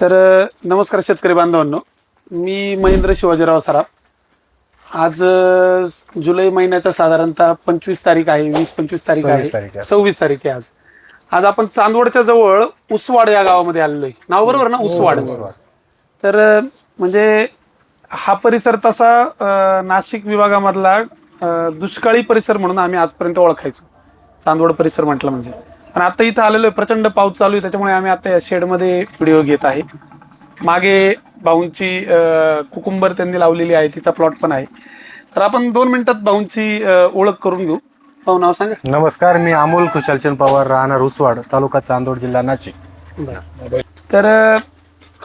तर नमस्कार शेतकरी बांधवांनो. मी महेंद्र शिवाजीराव सराफ. आज जुलै महिन्याचा साधारणतः पंचवीस तारीख आहे वीस पंचवीस तारीख आहे. सव्वीस तारीख आहे. आज. आज आपण चांदवडच्या जवळ उसवाड या गावामध्ये आलेलो आहे. नाव बरोबर ना? उसवाड. तर म्हणजे हा परिसर तसा नाशिक विभागामधला दुष्काळी परिसर म्हणून आम्ही आजपर्यंत ओळखायचो. चांदवड परिसर म्हटलं म्हणजे. पण आता इथं आलेलो प्रचंड पाऊस चालू आहे त्याच्यामुळे आम्ही आता या शेडमध्ये व्हिडिओ घेत आहे. मागे भाऊंची कुकुंबर त्यांनी लावलेली आहे तिचा प्लॉट पण आहे. तर आपण दोन मिनिटात भाऊंची ओळख करून घेऊ. भाऊ नाव सांगा. नमस्कार मी अमोल खुशालचंद पवार राहणार उसवाड तालुका चांदोड जिल्हा नाशिक. तर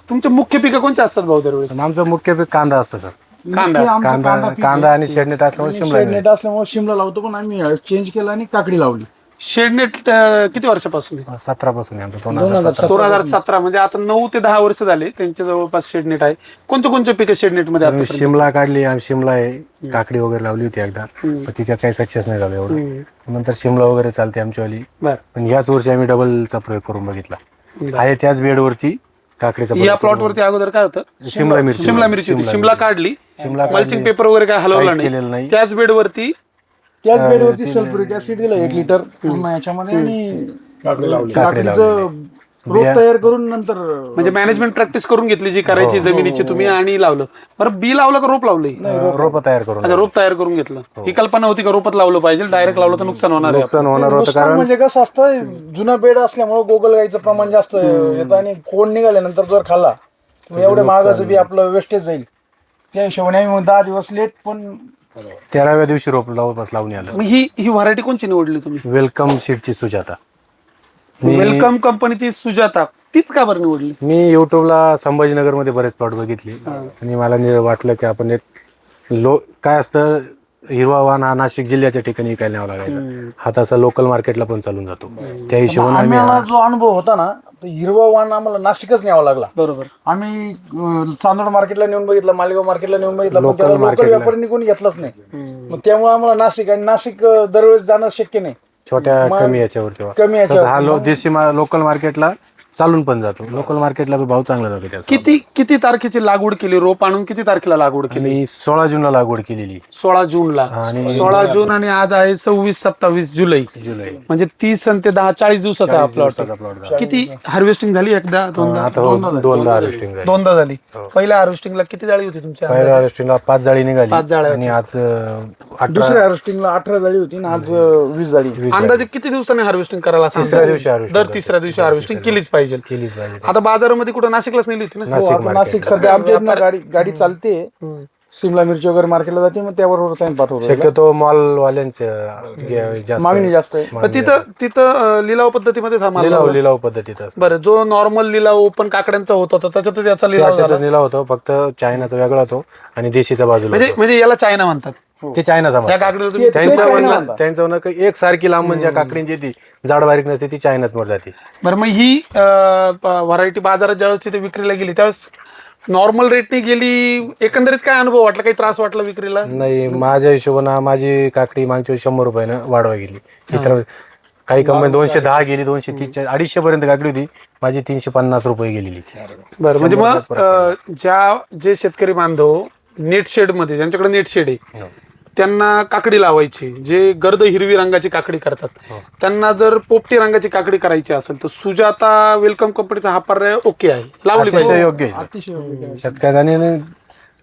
तुमचे मुख्य पिकं कोणते असतात भाऊ दरवेळेस? आणि आमचं मुख्य पीक कांदा असतं सर. कांदा. कांदा कांदा आणि शेडनेट असल्यामुळे शिमला असल्यामुळे शिमला लावतो पण आम्ही चेंज केला आणि काकडी लावली. शेडनेट अ, किती वर्षापासून? आहे सतरा पासून आहे आमचं दोन हजार सतरा. दोन हजार सतरा म्हणजे आता नऊ ते दहा वर्ष झाले त्यांच्या जवळपास शेडनेट आहे. कोणते कोणते पिकं शेडनेटमध्ये आम्ही शिमला काढली आम्ही शिमला आहे काकडी वगैरे लावली होती एकदा पण तिच्यात काही सक्सेस नाही झालं एवढं. नंतर शिमला वगैरे चालते आमच्यावाली. बर. पण याच वर्षी आम्ही डबलचा प्रयोग करून बघितला. आहे त्याच बेडवरती काकडीचा या प्रयोग प्लॉट वरती अगोदर काय होतं? शिमला मिरची. शिमला मिरची होती. शिमला काढली. शिमला मल्चिंग पेपर वगैरे काय हलवला काहीच केलेलं नाही. नाही. त्याच बेड वरती त्याच बेडवरती सल्फ्युरिक ऍसिड दिलं एक लिटर. पूर्ण याच्यामध्ये आणि काकडीचं रोप तयार करून नंतर म्हणजे मॅनेजमेंट प्रॅक्टिस करून घेतली जी करायची जमिनीची तुम्ही आणि लावलं. बरं बी लावलं का रोप लावलं? रोप. तयार करून अच्छा रोप तयार करून घेतलं. ही. कल्पना होती का रोपात लावलं पाहिजे? डायरेक्ट लावलं तर नुकसान होणार आहे नुकसान होणार होतं नुकसान कारण म्हणजे कसं असतं जुना बेड असल्यामुळे गोगल गाईचं प्रमाण जास्त येतं आणि कोण निघाल्यानंतर जर खाल्ला तर एवढ्या महागाचं बी आपलं वेस्टेज जाईल. त्या हिशोबाने आम्ही दहा दिवस लेट पण तेराव्या दिवशी रोप लावपास लावून आलं. मग ही ही व्हरायटी कोणची निवडली तुम्ही? वेलकम शीटची सुजाता. मी वेलकम कंपनीची सुजाता. तीच का बरं निवडली? मी युट्यूबला संभाजीनगरमध्ये बरेच प्लॉट बघितले. आणि मला नि- वाटलं की आपण एक लो काय असतं हिरवा वाण हा नाशिक जिल्ह्याच्या ठिकाणी विकायला न्यावा लागायचा. हा तसा लोकल मार्केटला पण चालून जातो. त्या हिशोबाने आम्ही आम्हाला जो अनुभव होता ना तो हिरवा वाण आम्हाला नाशिकच न्यावा लागला. बरोबर. आम्ही अं, चांदोड मार्केटला नेऊन बघितलं मालेगाव मार्केटला नेऊन बघितलं पण त्याला लोकल. व्यापाऱ्यांनी कोणी घेतलंच नाही. मग त्यामुळे आम्हाला नाशिक आणि नाशिक अं, दरवेळेस जाणं शक्य नाही. छोट्या कमी याच्यावर तेव्हा कमी याच्यावर. तसं हा लो देशी लोकल मार्केटला चालून पण जातो. लोकल मार्केटला भाव चांगला जातो त्याचा. किती किती तारखेची लागवड केली? रोप आणून किती तारखेला लागवड केली? मी सोळा जूनला लागवड केलेली. सोळा जूनला. आणि- सोळा जून आणि आज आहे सव्वीस सत्तावीस जुलै. जुलै. म्हणजे तीस आणि ते दहा चाळीस दिवसाचा हा प्लॉट दिवसाचा plot झाला. किती हार्वेस्टिंग झाली एकदा दोनदा? आता हो, दोनदा हार्वेस्टिंग झाली. दोनदा झाली. पहिल्या हार्वेस्टिंगला किती जाळी होती तुमच्या पहिल्या हार्वेस्टिंगला पाच जाळी निघाली. पाच जाळ्या आणि आज अं, अठरा दुसऱ्या हार्वेस्टिंगला अठरा जाळी होती आणि आज अं, वीस जाळी अंदाजे किती दिवसांनी हार्वेस्टिंग करायला सांगतात? दिवशी harvesting दर तिसऱ्या दिवशी हार्वेस्टिंग केलीच पाहिजे. केलीच पाहिजे आता बाजारामध्ये कुठं नाशिकलाच नेली होती ना? हो, नाशिक आता नाशिक सध्या आमच्या इथनं गाडी गाडी चालते. शिमला मिरची वगैरे मार्केटला जाते मग त्याबरोबर टाइम पाठवतो शक्यतो मॉल वाल्यांचे जास्त मागणी जास्त आहे. पण तिथं तिथं अं, लिलाव पद्धतीमध्ये थांबा लिलाव लिलाव पद्धतीत असतो. बरं जो नॉर्मल लिलाव ओपन काकड्यांचा होत होता त्याच्यात याचा लिलाव झाला. त्याच्यातच लिलाव होतो फक्त चायनाचा वेगळा होतो आणि देशीचा बाजूला म्हणजे म्हणजे याला चायना म्हणतात. ते तुम्ही त्यांचं चायना म्हणणं म्हणतात. त्यांचं म्हणणं की एक सारखी लांब म्हणजे काकडींची ती. जाड बारीक नसते ती चायनात वर जाते. बरं मग ही व्हरायटी बाजारात ज्यावेळेस तिथे विक्रीला गेली त्यावेळेस नॉर्मल रेटने गेली एकंदरीत काय अनुभव वाटला? काही त्रास वाटला विक्रीला? नाही माझ्या हिशोबानं माझी काकडी मागच्या वेळी शंभर रुपयानं वाढवा गेली. इतर काही कंपनी दोनशे दहा गेली दोनशे तीस अडीचशे पर्यंत काकडी होती. माझी तीनशे पन्नास रुपये गेलेली. बरं म्हणजे मग अं, ज्या जे शेतकरी बांधव नेट शेडमध्ये ज्यांच्याकडे नेट शेड आहे त्यांना काकडी लावायची जे गर्द हिरवी रंगाची काकडी करतात. त्यांना जर पोपटी रंगाची काकडी करायची असेल तर सुजाता वेलकम कंपनीचा हा पर्याय ओके आहे. लावली अतिशय पाहिजे. योग्य आहे. अतिशय योग्य.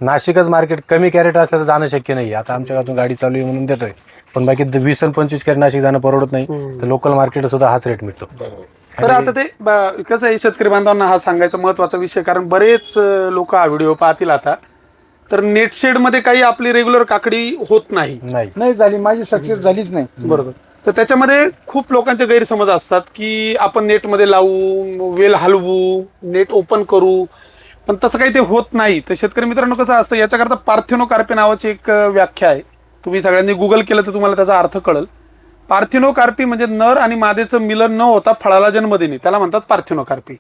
नाशिकच मार्केट कमी कॅरेट असलं तर जाणं शक्य नाही. आता आमच्या गावातून गाडी चालू आहे म्हणून देतोय. पण बाकी वीस आणि पंचवीस कॅरेट नाशिक जाणं परवडत नाही. तर लोकल मार्केट सुद्धा हाच रेट मिळतो. तर आता ते ब- कसं आहे शेतकरी बांधवांना हा सांगायचा महत्त्वाचा विषय कारण बरेच लोक हा व्हिडिओ पाहतील आता. तर नेट शेडमध्ये काही आपली रेग्युलर काकडी होत नाही. नाही. नाही झाली माझी सक्सेस झालीच नाही. बरोबर. तर त्याच्यामध्ये खूप लोकांचे गैरसमज असतात की आपण नेटमध्ये लावू वेल हलवू नेट ओपन करू पण तसं काही ते होत नाही. तर शेतकरी मित्रांनो कसं असतं याच्याकरता पार्थिनोकार्पे नावाची एक व्याख्या आहे. तुम्ही सगळ्यांनी गुगल केलं तर तुम्हाला त्याचा अर्थ कळेल. पार्थिनोकार्पी म्हणजे नर आणि मादेचं मिलन न होता फळाला जन्म देणे. त्याला म्हणतात पार्थिनोकार्पी.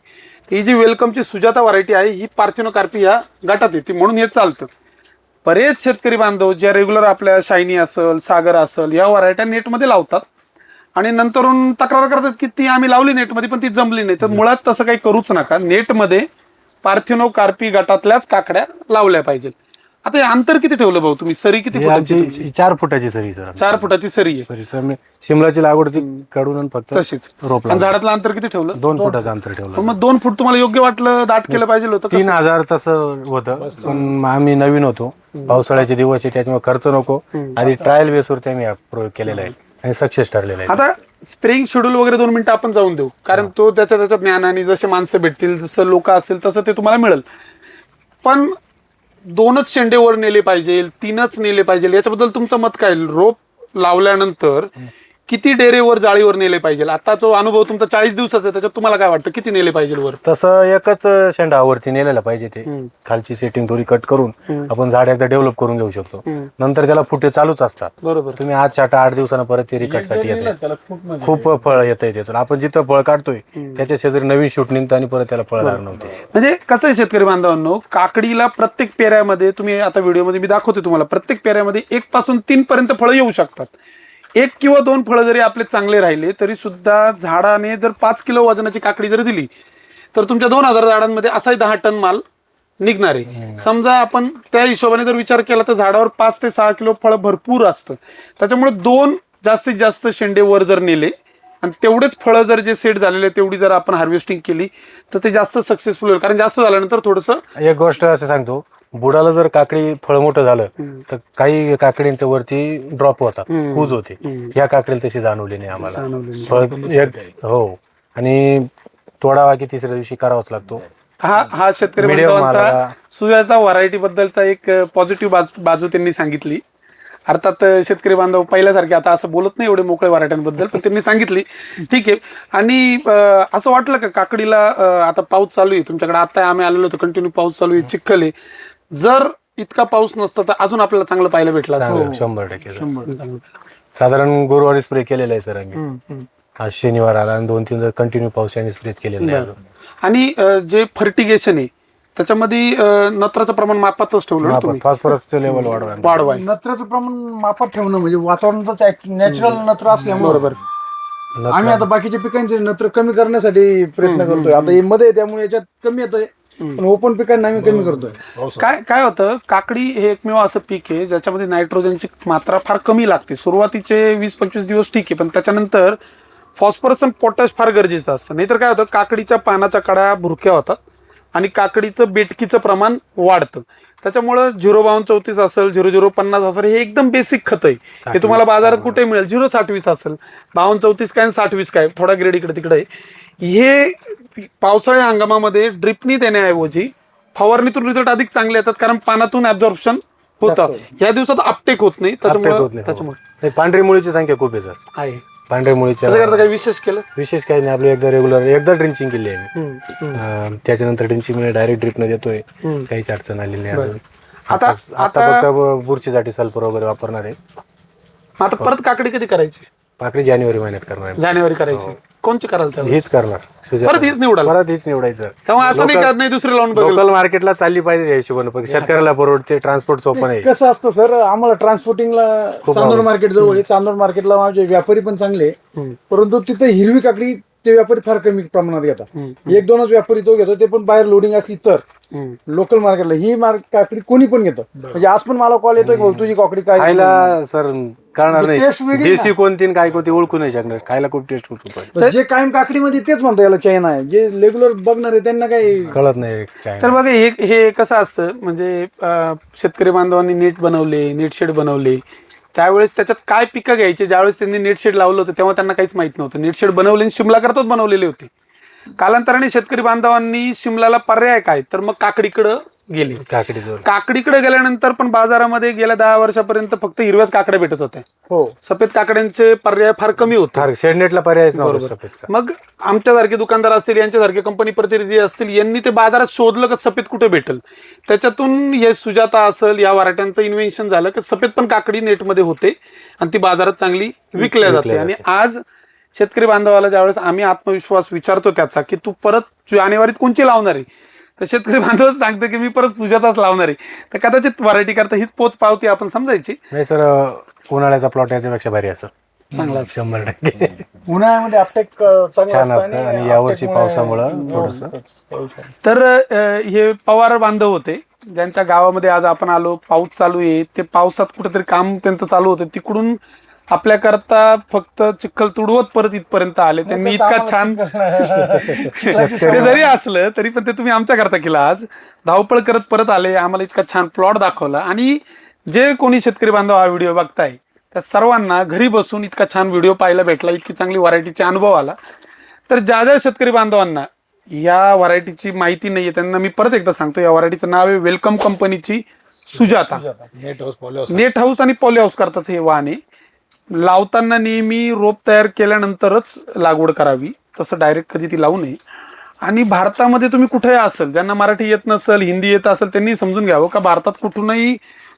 ही जी वेलकमची सुजाता व्हरायटी आहे ही पार्थिनोकार्पी या गटात येते म्हणून हे चालतं. बरेच शेतकरी बांधव ज्या रेग्युलर आपल्या शायनी असल सागर असेल या व्हरायट्या नेटमध्ये लावतात. आणि नंतरून तक्रार करतात की ती आम्ही लावली नेटमध्ये पण ती जमली नाही. तर मुळात तसं काही करूच नका. नेटमध्ये पार्थिनो कार्पी गटातल्याच काकड्या लावल्या पाहिजेत. आता हे अंतर किती ठेवलं भाऊ? तुम्ही सरी किती ही फुटाची आमची? चार फुटाची सरी सर चार फुटाची सरी आहे. सरी सर मी शिमलाची लागवड ती काढून आणि फक्त तशीच. रोप आणि लावलं. झाडातलं अंतर किती ठेवलं? दोन फुटाचं अंतर ठेवलं. पण मग दोन फूट तुम्हाला योग्य वाटलं दाट केलं पाहिजे होतं तीन कसं? हजार तसं होतं पण आम्ही नवीन होतो. पावसाळ्याचे दिवस आहे त्याच्यामुळे खर्च नको. आधी ट्रायल बेसवरती आम्ही हा प्रयोग केलेला आहे आणि सक्सेस ठरलेला आहे. आता स्प्रेइंग शेड्यूल वगैरे दोन मिनिटं आपण जाऊन देऊ. कारण तो त्याच्या त्याच्या ज्ञानाने जसे माणसं भेटतील जसं लोक असेल तसं ते तुम्हाला मिळेल. पण दोनच शेंडेवर नेले पाहिजे तीनच नेले पाहिजे. याच्याबद्दल तुमचं मत काय? रोप लावल्यानंतर किती डेरे वर जाळीवर नेले पाहिजे? आता जो अनुभव तुमचा चाळीस दिवसाचा आहे त्याच्यात तुम्हाला काय वाटतं? किती नेले पाहिजे वर? तसं एकच शेंडा वरती नेलेला पाहिजे ते. खालची सेटिंग थोडी कट करून आपण झाड एकदा डेव्हलप करून घेऊ शकतो. नंतर त्याला फुटे चालूच असतात. बरोबर. तुम्ही आज छाटा आठ दिवसानं परत ते रिकटसाठी येते त्याला खूप खूप फळ येत आहे त्याचं. आपण जिथं फळ काढतोय त्याच्या शेजारी नवीन शूट निघतं आणि परत त्याला फळ लागणार नव्हते. म्हणजे कसं आहे शेतकरी बांधवांनो काकडीला प्रत्येक पेऱ्यामध्ये तुम्ही आता व्हिडिओमध्ये मी दाखवते तुम्हाला प्रत्येक पेऱ्यामध्ये एक पासून तीन पर्यंत फळं येऊ शकतात. एक किंवा दोन फळं जरी आपले चांगले राहिले तरी सुद्धा झाडाने जर पाच किलो वजनाची काकडी जर दिली तर तुमच्या दोन हजार झाडांमध्ये असाही दहा टन माल निघणार आहे. समजा आपण त्या हिशोबाने जर विचार केला तर झाडावर पाच ते सहा किलो फळ भरपूर असतं. त्याच्यामुळे दोन जास्तीत जास्त शेंडे वर जर नेले आणि तेवढेच फळं जर जे सेट झालेले तेवढी जर आपण हार्वेस्टिंग केली तर ते जास्त सक्सेसफुल होईल. कारण जास्त झाल्यानंतर थोडंसं एक गोष्ट असं सांगतो बुडाला जर काकडी फळ मोठं झालं तर काही काकडींच्या वरती ड्रॉप होतात कूज होते. या काकडीला तशी जाणवली नाही आम्हाला. फळ एक- हो. आणि तोडावा की तिसऱ्या दिवशी करावाच लागतो. हा हा शेतकरी Medium बांधवांचा मालाला- सुजाता व्हरायटी बद्दलचा एक पॉझिटिव्ह बाजू बाजू त्यांनी सांगितली. अर्थात अं, शेतकरी बांधव पहिल्यासारखे आता असं बोलत नाही एवढे मोकळे व्हरायट्यांबद्दल पण त्यांनी सांगितली. ठीक आहे. आणि अं, असं वाटलं का काकडीला अं, आता पाऊस चालू आहे. तुमच्याकडे आता आम्ही आलेलो होतो कंटिन्यू पाऊस चालू आहे चिखल आहे. जर इतका पाऊस नसता तर अजून आपल्याला चांगलं पाहायला भेटलं असतं. चांगलं, शंभर टक्के सर. साधारण गुरुवारी स्प्रे केलेला आहे सर आम्ही. आज शनिवार आला आणि दोन तीन कंटिन्यू पाऊस यांनी स्प्रे केलेला आहे अजून. आणि अं, जे फर्टिगेशन आहे त्याच्यामध्ये अं, नत्राचं प्रमाण मापातच ठेवलं ना तुम्ही? फॉस्फरसचं लेवल वाढवा वाढवाय. नत्राचं प्रमाण मापात ठेवणं म्हणजे वातावरणाचाच नॅचरल नत्र असल्यामुळे. बरोबर. आम्ही आता बाकीच्या पिकांचे नत्र कमी करण्यासाठी प्रयत्न करतोय. आता हे मध्ये आहे, त्यामुळे याच्यात कमी येतंय. पण ओपन पिकांना आम्ही कमी करतोय. काय काय होतं काकडी हे एकमेव असं पीक आहे ज्याच्यामध्ये नायट्रोजनची मात्रा फार कमी लागते. सुरुवातीचे वीस पंचवीस दिवस ठीक आहे पण त्याच्यानंतर फॉस्फरस आणि पोटॅश फार गरजेचं असतं. नाहीतर काय होतं काकडीच्या पानाच्या कड्या भुरक्या होतात आणि काकडीचं बेटकीचं प्रमाण वाढतं. त्याच्यामुळं झिरो बावन्न चौतीस असेल झिरो झिरो पन्नास असेल हे एकदम बेसिक खत आहे. हे तुम्हाला बाजारात कुठे मिळेल? झिरो साठवीस असेल. बावन्न चौतीस काय साठवीस काय? थोडा ग्रेड इकडे तिकडे आहे. हे पावसाळ्या हंगामामध्ये ड्रिपनी देण्याऐवजी फवारणीतून रिझल्ट अधिक चांगले येतात कारण पानातून ऍब्झॉर्प्शन होतं. या दिवसात अपटेक होत नाही. त्याच्यामुळे त्याच्यामुळे हो. पांढरी मुळीची संख्या खूप आहे सर. आहे. पांढऱ्या मुळीच्या त्याच्याकरता काही विशेष केलं? विशेष काही नाही आपलं एकदा रेग्युलर एकदा ड्रिंचिंग केली आहे मी. अं, त्याच्यानंतर ड्रिंचिंगमध्ये डायरेक्ट ड्रिपने देतोय. काहीच अडचण आलेली नाही अजून. आता- आता आता फक्त बुरशीसाठी सल्फर वगैरे वापरणार आहे. मग आता परत काकडी कधी करायची? पाकडी जानेवारी महिन्यात करणार आहे. जानेवारी करायची. कोणची कराल त्यावेळी हीच करणार. सुजाता. परत हीच निवडाल. परत हीच निवडायचं. तेव्हा असं नाही का नाही दुसरे लावून बघेल. लोकल मार्केटला चालली पाहिजे त्या हिशोबाने पण शेतकऱ्याला परवडते ट्रान्सपोर्ट सोपं नाही कसं असतं सर आम्हाला ट्रान्सपोर्टिंगला चांदोड मार्केट जवळ आहे. चांदोड मार्केटला माझे व्यापारी पण चांगले आहे. परंतु तिथे हिरवी काकडी ते व्यापारी फार कमी प्रमाणात घेतात. एक दोनच व्यापारी तो घेतो ते पण बाहेर लोडिंग असली तर. लोकल मार्केटला ही मार्क काकडी कोणी पण घेतं. म्हणजे आज पण मला कॉल भाऊ, तुझी काकडी काय खायला सर कळणार म्हणजे नाही. देशी कोणती काय कोणती ओळखू नाही शकणार. खायला खूप टेस्ट खूप जे कायम काकडीमध्ये तेच म्हणतो याला चायना आहे. जे रेग्युलर बघणार आहे त्यांना काही कळत नाही तर बघा हे हे कसं असतं? म्हणजे शेतकरी बांधवांनी नेट बनवले नेट शेड बनवले. त्यावेळेस त्याच्यात काय पिकं घ्यायचे? ज्यावेळेस त्यांनी नेटशेड लावलं होतं तेव्हा त्यांना काहीच माहीत नव्हतं. नेटशेड बनवले आणि शिमला करताच बनवलेले होते. कालांतराने शेतकरी बांधवांनी शिमलाला पर्याय काय? तर मग काकडीकडं गेले. काकडी काकडीकडे गेल्यानंतर पण बाजारामध्ये गेल्या दहा वर्षापर्यंत फक्त हिरव्याच काकड्या भेटत होत्या हो. सफेद काकड्यांचे पर्याय फार कमी होते. फार शेडनेटला पर्यायच नव्हता सफेदचा. मग आमच्यासारखे दुकानदार असतील यांच्यासारखे कंपनी प्रतिनिधी असतील यांनी ते बाजारात शोधलं का सफेद कुठे भेटेल. त्याच्यातून हे सुजाता असेल या वराट्यांचं इन्व्हेन्शन झालं की सफेद पण काकडी नेटमध्ये होते आणि ती बाजारात चांगली विकल्या जाते. आणि आज शेतकरी बांधवाला ज्यावेळेस आम्ही आत्मविश्वास विचारतो त्याचा की तू परत जानेवारीत कोणची लावणार आहे? तर शेतकरी बांधवच सांगतो की मी परत सुजाताच लावणार आहे. तर कदाचित व्हरायटी करता हीच पोच पावती आपण समजायची. नाही सर उन्हाळ्याचा प्लॉट याच्यापेक्षा भारी असं. चांगला शंभर टक्के. उन्हाळ्यामध्ये चांगलं छान असतं आणि यावर्षी पावसामुळं थोडंसं. त्या हिशोबाने. तर अ, हे पवार बांधव होते. ज्यांच्या गावामध्ये आज आपण आलो पाऊस चालू आहे ते पावसात कुठेतरी काम त्यांचं चालू होतं. तिकडून आपल्याकरता फक्त चिखल तुडवत परत इथपर्यंत आले. त्यांनी इतका छान ते जरी असलं तरी पण ते तुम्ही आमच्याकरता केलं आज. धावपळ करत परत आले आम्हाला इतका छान प्लॉट दाखवला. आणि जे कोणी शेतकरी बांधव हा व्हिडिओ बघताय त्या सर्वांना घरी बसून इतका छान व्हिडिओ पाहायला भेटला इतकी चांगली व्हरायटीचे अनुभव आला. तर ज्या ज्या शेतकरी बांधवांना या व्हरायटीची माहिती नाहीये त्यांना मी परत एकदा सांगतो या व्हरायटीचं नाव आहे वेलकम कंपनीची Sujata. Net house net house आणि पॉली हाऊस करताच हे वाहन आहे. लावताना नेहमी रोप तयार केल्यानंतरच लागवड करावी. तसं डायरेक्ट कधी ती लावू नये. आणि भारतामध्ये तुम्ही कुठेही असेल ज्यांना मराठी येत नसेल हिंदी येत असेल त्यांनी समजून घ्यावं का भारतात कुठूनही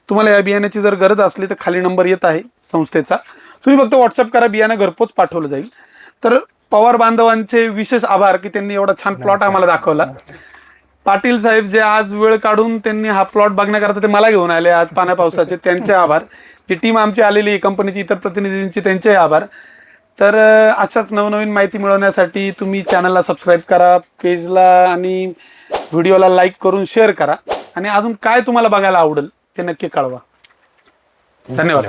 तुम्हाला या बियाण्याची जर गरज असली तर खाली नंबर येत आहे संस्थेचा. तुम्ही फक्त व्हॉट्सअप करा बियाणं घरपोच पाठवलं जाईल. तर पवार बांधवांचे विशेष आभार की त्यांनी एवढा छान प्लॉट आम्हाला दाखवला. पाटील साहेब जे आज वेळ काढून त्यांनी हा प्लॉट बघण्याकरता ते मला घेऊन आले आज पाण्या पावसाचे त्यांचे आभार. जी टीम आमची आलेली आहे कंपनीची इतर प्रतिनिधींची त्यांचे आभार. तर अशाच नवनवीन माहिती मिळवण्यासाठी तुम्ही चॅनलला सबस्क्राईब करा पेजला आणि व्हिडिओला लाईक करून शेअर करा. आणि अजून काय तुम्हाला बघायला आवडेल ते नक्की कळवा. धन्यवाद.